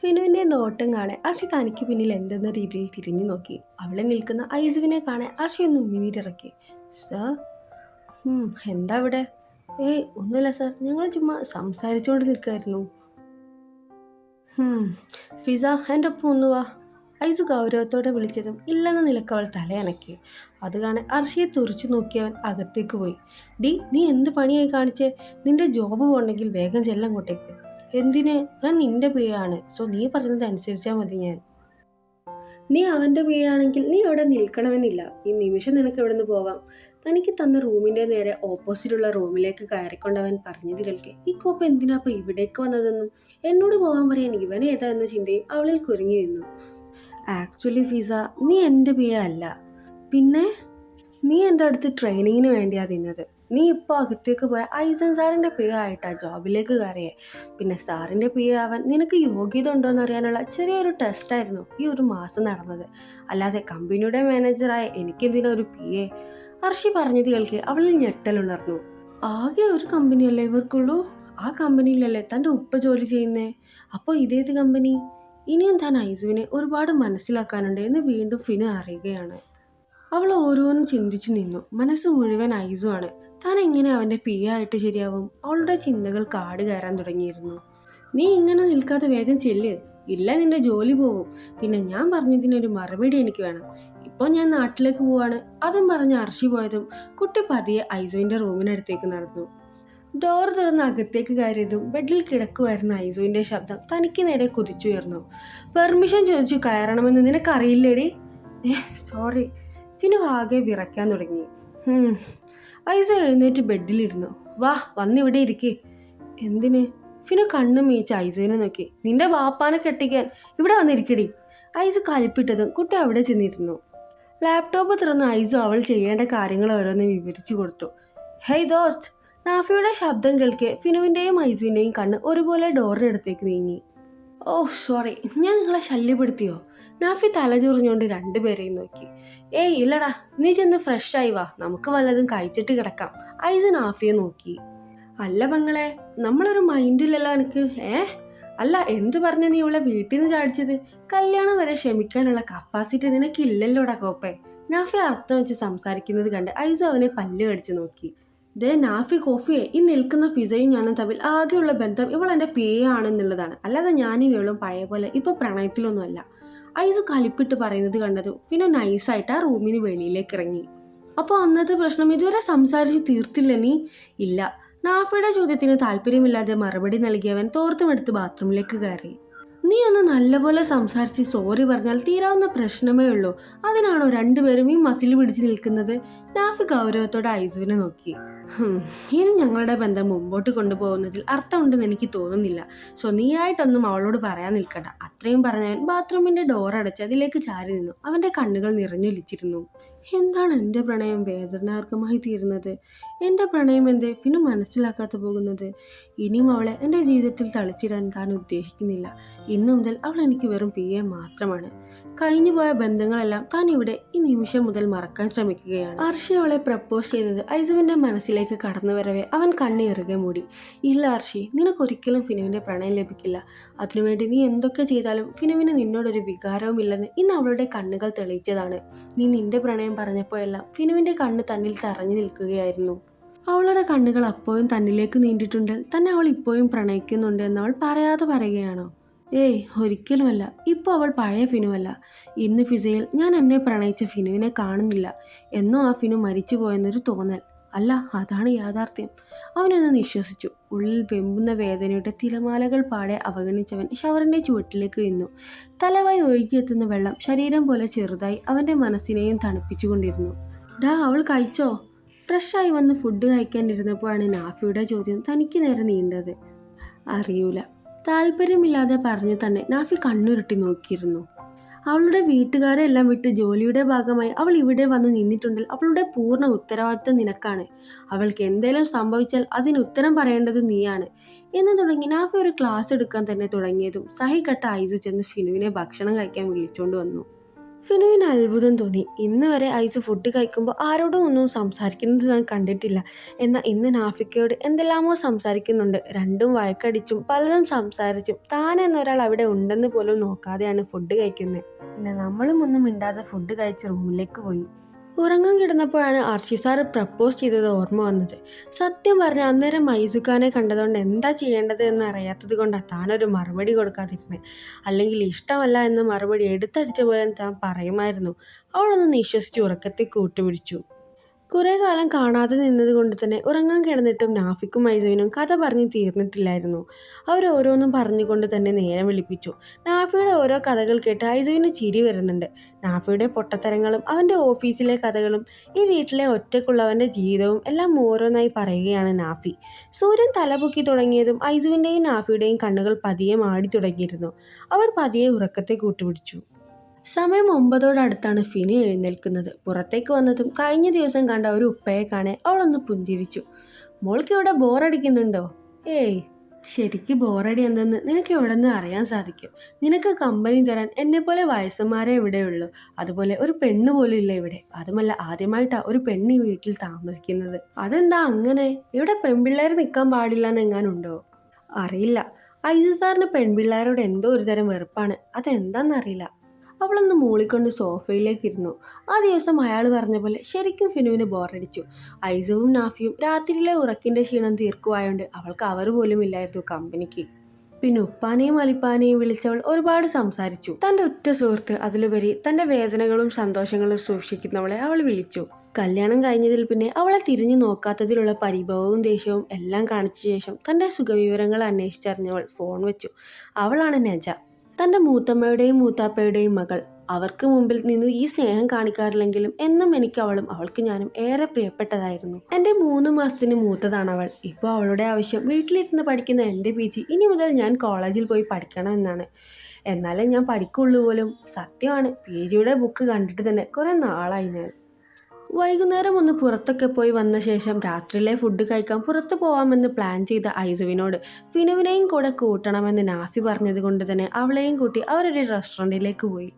ഫിനുവിന്റെ നോട്ടം കാണാൻ അർഷി തനിക്ക് പിന്നിൽ എന്തെന്ന രീതിയിൽ തിരിഞ്ഞു നോക്കി. അവളെ നിൽക്കുന്ന ഐസുവിനെ കാണാൻ അർഷി ഒന്ന് ഉമ്മിനീരിറക്കി സർ? എന്താ ഇവിടെ ഏയ് ഒന്നുമില്ല സാർ. ഞങ്ങൾ ചുമ്മാ സംസാരിച്ചുകൊണ്ട് നിൽക്കായിരുന്നു ഫിസ എന്റെ ഒപ്പം ഒന്ന് വാ. ഐസു ഗൗരവത്തോടെ വിളിച്ചതും ഇല്ലെന്ന നിലയ്ക്ക് അവൾ തലയനക്കി. അത് കാണാൻ അർഷിയെ തുറച്ചു നോക്കിയവൻ അകത്തേക്ക് പോയി. ഡി നീ എന്ത് പണിയായി കാണിച്ചേ? നിന്റെ ജോബ് പോകണമെങ്കിൽ വേഗം ചെല്ലങ്ങോട്ടേക്ക്. എന്തിന്? ഞാൻ നിന്റെ പേയാണ്. സോ നീ പറയുന്നത് അനുസരിച്ചാൽ മതി ഞാൻ. നീ അവന്റെ പേയാണെങ്കിൽ നീ അവിടെ നിൽക്കണമെന്നില്ല. ഈ നിമിഷം നിനക്ക് ഇവിടെ നിന്ന് പോവാം? തനിക്ക് തന്ന റൂമിന്റെ നേരെ ഓപ്പോസിറ്റുള്ള റൂമിലേക്ക് കയറിക്കൊണ്ടവൻ പറഞ്ഞത് കേൾക്കെ. ഈ കോപ്പ് എന്തിനാ ഇപ്പൊ ഇവിടേക്ക് വന്നതെന്നും? എന്നോട് പോകാൻ പറയാൻ ഇവൻ ഏതാ എന്ന ചിന്തയും അവളിൽ കുരുങ്ങി നിന്നു. ആക്ച്വലി ഫിസ നീ എന്റെ പേയ അല്ല പിന്നെ? നീ എന്റെ അടുത്ത് ട്രെയിനിങ്ങിന് വേണ്ടിയാണ് തിന്നത്. നീ ഇപ്പോൾ അകത്തേക്ക് പോയ ഐസൻ സാറിന്റെ പേ ആയിട്ടാ ജോബിലേക്ക് കയറിയെ. പിന്നെ സാറിന്റെ പേ ആവാൻ നിനക്ക് യോഗ്യത ഉണ്ടോ എന്ന് അറിയാനുള്ള ചെറിയൊരു ടെസ്റ്റായിരുന്നു ഈ ഒരു മാസം നടന്നത്. അല്ലാതെ കമ്പനിയുടെ മാനേജറായ എനിക്കെന്തിനാ ഒരു പി എ അർഷി പറഞ്ഞത് കേൾക്കെ അവളിൽ ഞെട്ടലുണർന്നു ആകെ ഒരു കമ്പനിയല്ലേ ഇവർക്കുള്ളൂ? ആ കമ്പനിയിലല്ലേ തന്റെ ഉപ്പ ജോലി ചെയ്യുന്നേ? അപ്പോൾ ഇതേത് കമ്പനി ഇനിയും താൻ ഐസുവിനെ ഒരുപാട് മനസ്സിലാക്കാനുണ്ട് എന്ന് വീണ്ടും ഫിനു അറിയുകയാണ്. അവൾ ഓരോന്നും ചിന്തിച്ചു നിന്നു. മനസ്സ് മുഴുവൻ ഐസുമാണ് താൻ എങ്ങനെ അവന്റെ പി ആയിട്ട് ശരിയാവും? അവളുടെ ചിന്തകൾ കാട് കയറാൻ തുടങ്ങിയിരുന്നു. നീ ഇങ്ങനെ നിൽക്കാതെ വേഗം ചെല്ല്. ഇല്ല നിന്റെ ജോലി പോവും. പിന്നെ ഞാൻ പറഞ്ഞതിനൊരു മറുപടി എനിക്ക് വേണം. ഇപ്പോൾ ഞാൻ നാട്ടിലേക്ക് പോവാണ്. അതും പറഞ്ഞ് അർഷി പോയതും കുട്ടി പതിയെ ഐസുവിന്റെ റൂമിനടുത്തേക്ക് നടന്നു. ഡോർ തുറന്ന് അകത്തേക്ക് കയറിയതും ബെഡിൽ കിടക്കുമായിരുന്ന ഐസുവിന്റെ ശബ്ദം തനിക്ക് നേരെ കുതിച്ചുയർന്നു. പെർമിഷൻ ചോദിച്ചു കയറണമെന്ന് നിനക്കറിയില്ലേടി? സോറി. ഫിനു ആകെ വിറയ്ക്കാൻ തുടങ്ങി. ഐസ എഴുന്നേറ്റ് ബെഡിലിരുന്നു. വാ വന്നിവിടെ ഇരിക്കേ. എന്തിന്? ഫിനു കണ്ണു മീച്ച് ഐസുവിനെ നോക്കി. നിന്റെ വാപ്പാനെ കെട്ടിക്കാൻ ഇവിടെ വന്നിരിക്കടി. ഐസ് കലിപ്പിട്ടതും കുട്ടി അവിടെ ചെന്നിരുന്നു. ലാപ്ടോപ്പ് തുറന്ന് ഐസു അവൾ ചെയ്യേണ്ട കാര്യങ്ങൾ ഓരോന്ന് വിവരിച്ചു കൊടുത്തു. ഹേയ് ദോസ്ത് നാഫിയുടെ ശബ്ദം കേൾക്കെ ഫിനുവിന്റെയും ഐസുവിന്റെയും കണ്ണ് ഒരുപോലെ ഡോറിനടുത്തേക്ക് നീങ്ങി. ഓ സോറി ഞാൻ നിങ്ങളെ ശല്യപ്പെടുത്തിയോ? നാഫി തലചൊറിഞ്ഞുകൊണ്ട് രണ്ടുപേരെയും നോക്കി. ഏയ് ഇല്ലടാ. നീ ചെന്ന് ആയി വാ. നമുക്ക് വല്ലതും കഴിച്ചിട്ട് കിടക്കാം. ഐസ് നാഫിയെ നോക്കി. അല്ല പെങ്ങളെ നമ്മളൊരു മൈൻഡില്ലല്ലോ എനിക്ക് ഏ? അല്ല എന്ത് പറഞ്ഞ നീ ഇവളെ വീട്ടിൽ നിന്ന് ചാടിച്ചത്? കല്യാണം വരെ ക്ഷമിക്കാനുള്ള കപ്പാസിറ്റി നിനക്കില്ലല്ലോടാ കോപ്പേ. നാഫി അർത്ഥം വെച്ച് സംസാരിക്കുന്നത് കണ്ട് ഐസ് അവനെ പല്ല് കടിച്ചു നോക്കി. ദേ നാഫി ഹോഫിയെ ഈ നിൽക്കുന്ന ഫിസയും ഞാനും തമ്മിൽ ആകെയുള്ള ബന്ധം ഇവൾ എന്റെ പേ ആണെന്നുള്ളതാണ് അല്ലാതെ ഞാനും ഇവളും പഴയ പോലെ ഇപ്പോൾ പ്രണയത്തിലൊന്നുമല്ല. ഐസ് കലിപ്പിട്ട് പറയുന്നത് കണ്ടതും പിന്നെ നൈസായിട്ട് ആ റൂമിന് വെളിയിലേക്ക് ഇറങ്ങി. അപ്പോൾ അന്നത്തെ പ്രശ്നം ഇതുവരെ സംസാരിച്ച് തീർത്തില്ല നീ? ഇല്ല. നാഫയുടെ ചോദ്യത്തിന് താല്പര്യമില്ലാതെ മറുപടി നൽകിയവൻ തോർത്തുമെടുത്ത് ബാത്റൂമിലേക്ക് കയറി. നീ ഒന്ന് നല്ലപോലെ സംസാരിച്ച് സോറി പറഞ്ഞാൽ തീരാവുന്ന പ്രശ്നമേ ഉള്ളൂ. അതിനാണോ രണ്ടുപേരും ഈ മസിൽ പിടിച്ച് നിൽക്കുന്നത്? നാഫി ഗൗരവത്തോടെ ഐസുവിനെ നോക്കി. ഇനി ഞങ്ങളുടെ ബന്ധം മുമ്പോട്ട് കൊണ്ടുപോകുന്നതിൽ അർത്ഥമുണ്ടെന്ന് എനിക്ക് തോന്നുന്നില്ല. സോ നീയായിട്ടൊന്നും അവളോട് പറയാൻ നിൽക്കണ്ട. അത്രയും പറഞ്ഞവൻ ബാത്റൂമിന്റെ ഡോർ അടച്ച് അതിലേക്ക് ചാരി നിന്നു. അവന്റെ കണ്ണുകൾ നിറഞ്ഞൊലിച്ചിരുന്നു എന്താണ് എന്റെ പ്രണയം? വേദനാർക്കമായി തീരുന്നത്? എന്റെ പ്രണയം എന്തേ പിന്നെ മനസ്സിലാക്കാതെ പോകുന്നത്. ഇനിയും അവളെ എന്റെ ജീവിതത്തിൽ തളിച്ചിടാൻ താൻ ഉദ്ദേശിക്കുന്നില്ല. ഇന്നു മുതൽ അവൾ എനിക്ക് വെറും പി എ മാത്രമാണ്. കഴിഞ്ഞു പോയ ബന്ധങ്ങളെല്ലാം താൻ ഇവിടെ ഈ നിമിഷം മുതൽ മറക്കാൻ ശ്രമിക്കുകയാണ്. അർഷി അവളെ പ്രപ്പോസ് ചെയ്തത് ഐസുവിന്റെ മനസ്സിലേക്ക് കടന്നു വരവേ അവൻ കണ്ണിറുകെ മൂടി. ഇല്ല അർഷി നിനക്കൊരിക്കലും ഫിനുവിന്റെ പ്രണയം ലഭിക്കില്ല. അതിനുവേണ്ടി നീ എന്തൊക്കെ ചെയ്താലും ഫിനുവിന് നിന്നോടൊരു വികാരവും ഇല്ലെന്ന് ഇന്ന് അവളുടെ കണ്ണുകൾ തെളിയിച്ചതാണ്. നീ നിന്റെ പ്രണയം പറഞ്ഞപ്പോഴെല്ലാം ഫിനുവിന്റെ കണ്ണ് തന്നിൽ തറഞ്ഞു നിൽക്കുകയായിരുന്നു. അവളുടെ കണ്ണുകൾ അപ്പോഴും തന്നിലേക്ക് നീണ്ടിട്ടുണ്ട്. തന്നെ അവൾ ഇപ്പോഴും പ്രണയിക്കുന്നുണ്ട് എന്ന് അവൾ പറയാതെ പറയുകയാണോ? ഏയ് ഒരിക്കലുമല്ല. ഇപ്പോൾ അവൾ പഴയ ഫിനുവല്ല. ഇന്ന് ഫിസയിൽ ഞാൻ എന്നെ പ്രണയിച്ച ഫിനുവിനെ കാണുന്നില്ല. എന്നോ ആ ഫിനു മരിച്ചു പോയെന്നൊരു തോന്നൽ. അല്ല അതാണ് യാഥാർത്ഥ്യം. അവനൊന്ന് നിശ്വസിച്ചു. ഉള്ളിൽ വെമ്പുന്ന വേദനയുടെ തിരമാലകൾ പാടെ അവഗണിച്ചവൻ ഷവറിന്റെ ചുവട്ടിലേക്ക് നിന്നു. തലവായി ഒഴുകിയെത്തുന്ന വെള്ളം ശരീരം പോലെ ചെറുതായി അവന്റെ മനസ്സിനെയും തണുപ്പിച്ചുകൊണ്ടിരുന്നു. ഡാ അവൾ കഴിച്ചോ? ഫ്രഷായി വന്ന് ഫുഡ് കഴിക്കാനിരുന്നപ്പോഴാണ് നാഫിയുടെ ചോദ്യം തനിക്ക് നേരെ നീണ്ടത്. അറിയൂല. താല്പര്യമില്ലാതെ പറഞ്ഞ് തന്നെ നാഫി കണ്ണുരുട്ടി നോക്കിയിരുന്നു. അവളുടെ വീട്ടുകാരെ എല്ലാം വിട്ട് ജോലിയുടെ ഭാഗമായി അവൾ ഇവിടെ വന്ന് നിന്നിട്ടുണ്ടെങ്കിൽ അവളുടെ പൂർണ ഉത്തരവാദിത്തം നിനക്കാണ്. അവൾക്ക് എന്തെങ്കിലും സംഭവിച്ചാൽ അതിന് ഉത്തരം പറയേണ്ടത് നീയാണ്. എന്ന് തുടങ്ങി നാഫി ഒരു ക്ലാസ് എടുക്കാൻ തന്നെ തുടങ്ങിയതും സഹി കട്ട ഐസു ചെന്ന് ഫിനുവിനെ ഭക്ഷണം കഴിക്കാൻ വിളിച്ചുകൊണ്ട് വന്നു. ഫിനുവിന് അത്ഭുതം തോന്നി. ഇന്ന് വരെ ഐസ് ഫുഡ് കഴിക്കുമ്പോൾ ആരോടും ഒന്നും സംസാരിക്കുന്നത് ഞാൻ കണ്ടിട്ടില്ല. എന്നാൽ ഇന്ന് നാഫിക്കയോട് എന്തെല്ലാമോ സംസാരിക്കുന്നുണ്ട്. രണ്ടും വഴക്കടിച്ചും പലതും സംസാരിച്ചും താൻ എന്നൊരാൾ അവിടെ ഉണ്ടെന്ന് പോലും നോക്കാതെയാണ് ഫുഡ് കഴിക്കുന്നത് പിന്നെ നമ്മളും ഒന്നും മിണ്ടാതെ ഫുഡ് കഴിച്ച് റൂമിലേക്ക് പോയി. ഉറങ്ങാൻ കിടന്നപ്പോഴാണ് ആർച്ചി സാർ പ്രപ്പോസ് ചെയ്തത് ഓർമ്മ വന്നത്. സത്യം പറഞ്ഞ അന്നേരം മൈസുഖാനെ കണ്ടതുകൊണ്ട് എന്താ ചെയ്യേണ്ടത് എന്ന് അറിയാത്തത് കൊണ്ടാണ് താനൊരു മറുപടി കൊടുക്കാതിരുന്നത് അല്ലെങ്കിൽ ഇഷ്ടമല്ല എന്ന് മറുപടി എടുത്തടിച്ച പോലെ താൻ പറയുമായിരുന്നു. അവളൊന്ന് നിശ്വസിച്ച് ഉറക്കത്തെ കൂട്ടുപിടിച്ചു. കുറേ കാലം കാണാതെ നിന്നത് കൊണ്ട് തന്നെ ഉറങ്ങാൻ കിടന്നിട്ടും നാഫിക്കും ഐസവിനും കഥ പറഞ്ഞ് തീർന്നിട്ടില്ലായിരുന്നു. അവർ ഓരോന്നും പറഞ്ഞുകൊണ്ട് തന്നെ നേരം വിളിപ്പിച്ചു. നാഫിയുടെ ഓരോ കഥകൾ കേട്ട് ഐസവിന് ചിരി വരുന്നുണ്ട്. നാഫിയുടെ പൊട്ടത്തരങ്ങളും അവന്റെ ഓഫീസിലെ കഥകളും ഈ വീട്ടിലെ ഒറ്റക്കുള്ളവന്റെ ജീവിതവും എല്ലാം ഓരോന്നായി പറയുകയാണ് നാഫി. സൂര്യൻ തലപൊക്കി തുടങ്ങിയതും ഐസുവിന്റെയും നാഫിയുടെയും കണ്ണുകൾ പതിയെ മാടി തുടങ്ങിയിരുന്നു. അവർ പതിയെ ഉറക്കത്തെ കൂട്ടുപിടിച്ചു. സമയം ഒമ്പതോടടുത്താണ് ഫിനി എഴുന്നേൽക്കുന്നത്. പുറത്തേക്ക് വന്നതും കഴിഞ്ഞ ദിവസം കണ്ട ഒരു ഉപ്പയെ കാണേ അവളൊന്ന് പുഞ്ചിരിച്ചു. മോൾക്ക് ഇവിടെ ബോറടിക്കുന്നുണ്ടോ? ഏയ് ശരിക്ക് ബോറടി എന്തെന്ന് നിനക്ക് ഇവിടെ നിന്ന് അറിയാൻ സാധിക്കും. നിനക്ക് കമ്പനി തരാൻ എന്നെപ്പോലെ വയസ്സന്മാരെ ഇവിടെയുള്ളൂ അതുപോലെ ഒരു പെണ്ണ് പോലും ഇല്ല ഇവിടെ. അതുമല്ല ആദ്യമായിട്ടാണ് ഒരു പെണ്ണ് ഈ വീട്ടിൽ താമസിക്കുന്നത്. അതെന്താ അങ്ങനെ? ഇവിടെ പെൺപിള്ളേർ നിൽക്കാൻ പാടില്ല എന്നെങ്ങാനുണ്ടോ അറിയില്ല ഐസു സാറിന് പെൺപിള്ളേരോട് എന്തോ ഒരു തരം വെറുപ്പാണ്. അതെന്താണെന്നറിയില്ല അവളൊന്ന് മൂളിക്കൊണ്ട് സോഫയിലേക്ക് ഇരുന്നു ആ ദിവസം അയാൾ പറഞ്ഞ പോലെ ശരിക്കും ഫിനുവിന് ബോറടിച്ചു. ഐസവും നാഫിയും രാത്രിയിലെ ഉറക്കിന്റെ ക്ഷീണം തീർക്കുവായോണ്ട് അവൾക്ക് അവർ പോലും ഇല്ലായിരുന്നു കമ്പനിക്ക്. പിന്നെ ഉപ്പാനെയും അലിപ്പാനെയും വിളിച്ചവൾ ഒരുപാട് സംസാരിച്ചു. തന്റെ ഒറ്റ സുഹൃത്ത് അതിലുപരി തന്റെ വേദനകളും സന്തോഷങ്ങളും സൂക്ഷിക്കുന്നവളെ അവൾ വിളിച്ചു. കല്യാണം കഴിഞ്ഞതിൽ പിന്നെ അവളെ തിരിഞ്ഞു നോക്കാത്തതിലുള്ള പരിഭവവും ദേഷ്യവും എല്ലാം കാണിച്ച ശേഷം തന്റെ സുഖവിവരങ്ങൾ അന്വേഷിച്ചറിഞ്ഞവൾ ഫോൺ വെച്ചു. അവളാണ് നജ. തന്റെ മൂത്തമ്മയുടെയും മൂത്താപ്പയുടെയും മകൾ. അവർക്ക് മുമ്പിൽ നിന്ന് ഈ സ്നേഹം കാണിക്കാറില്ലെങ്കിലും എന്നും എനിക്ക് അവളും അവൾക്ക് ഞാനും ഏറെ പ്രിയപ്പെട്ടതായിരുന്നു. എന്റെ മൂന്ന് മാസത്തിന് മൂത്തതാണ് അവൾ. ഇപ്പോൾ അവളുടെ ആവശ്യം വീട്ടിലിരുന്ന് പഠിക്കുന്ന എന്റെ പി ജി ഇനി മുതൽ ഞാൻ കോളേജിൽ പോയി പഠിക്കണമെന്നാണ് എന്നാലേ ഞാൻ പഠിക്കുള്ളൂ പോലും. സത്യമാണ് പി ജിയുടെ ബുക്ക് കണ്ടിട്ട് തന്നെ കുറേ നാളായി ഞാൻ. വൈകുന്നേരം ഒന്ന് പുറത്തൊക്കെ പോയി വന്ന ശേഷം രാത്രിയിലെ ഫുഡ് കഴിക്കാൻ പുറത്തു പോവാമെന്ന് പ്ലാൻ ചെയ്ത ഐസുവിനോട് ഫിനുവിനെയും കൂടെ കൂട്ടണമെന്ന് നാഫി പറഞ്ഞത് കൊണ്ട് തന്നെ അവളെയും കൂട്ടി അവരൊരു റെസ്റ്റോറന്റിലേക്ക് പോയി.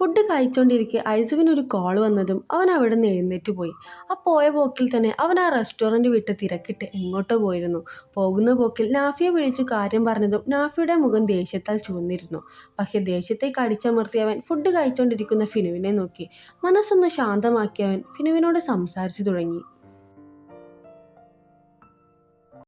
ഫുഡ് കഴിച്ചുകൊണ്ടിരിക്കെ ഐസുവിനൊരു കോൾ വന്നതും അവൻ അവിടെ നിന്ന് എഴുന്നേറ്റ് പോയി. ആ പോയ പോക്കിൽ തന്നെ അവൻ ആ റെസ്റ്റോറന്റ് വിട്ട് തിരക്കിട്ട് എങ്ങോട്ടോ പോയിരുന്നു. പോകുന്ന പോക്കിൽ നാഫിയെ വിളിച്ചു കാര്യം പറഞ്ഞതും നാഫിയുടെ മുഖം ദേഷ്യത്താൽ ചുവന്നിരുന്നു. പക്ഷേ ദേഷ്യത്തേക്ക് അടിച്ചമർത്തി അവൻ ഫുഡ് കഴിച്ചുകൊണ്ടിരിക്കുന്ന ഫിനുവിനെ നോക്കി. മനസ്സൊന്ന് ശാന്തമാക്കി അവൻ ഫിനുവിനോട് സംസാരിച്ചു തുടങ്ങി.